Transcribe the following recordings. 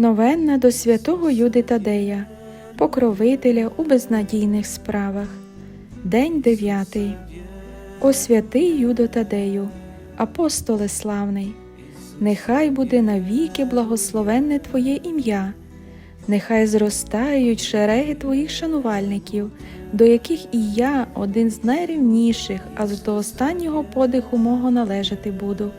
Новенна до святого Юди Тадея, покровителя у безнадійних справах. День дев'ятий. О святий Юдо Тадею, апостоле славний, нехай буде навіки благословенне Твоє ім'я, нехай зростають шереги Твоїх шанувальників, до яких і я, один з найрівніших, аж до останнього подиху мого належати буду.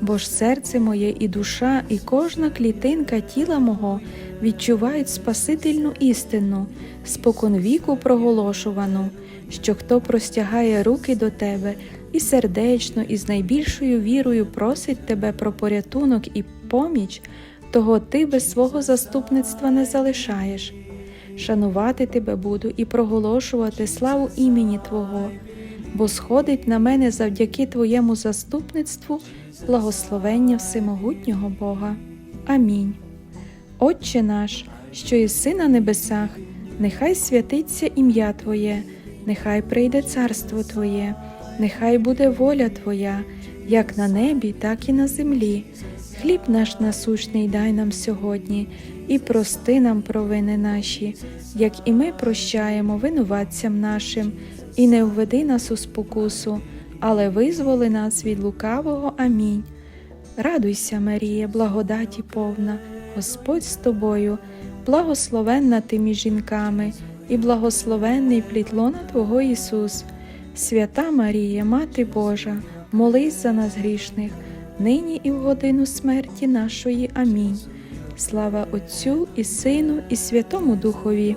Бо ж серце моє і душа, і кожна клітинка тіла мого відчувають спасительну істину, споконвіку проголошувану, що хто простягає руки до тебе і сердечно, і з найбільшою вірою просить тебе про порятунок і поміч, того ти без свого заступництва не залишаєш. Шанувати тебе буду і проголошувати славу імені Твого, бо сходить на мене завдяки Твоєму заступництву благословення всемогутнього Бога. Амінь. Отче наш, що єси на небесах, нехай святиться ім'я Твоє, нехай прийде царство Твоє, нехай буде воля Твоя, як на небі, так і на землі. Хліб наш насущний дай нам сьогодні, і прости нам провини наші, як і ми прощаємо винуватцям нашим, і не введи нас у спокусу, але визволи нас від лукавого. Амінь. Радуйся, Марія, благодаті повна, Господь з тобою, благословенна ти між жінками, і благословенний плід лона Твого Ісус. Свята Марія, Мати Божа, молись за нас грішних, нині і в годину смерті нашої. Амінь. Слава Отцю і Сину, і Святому Духові,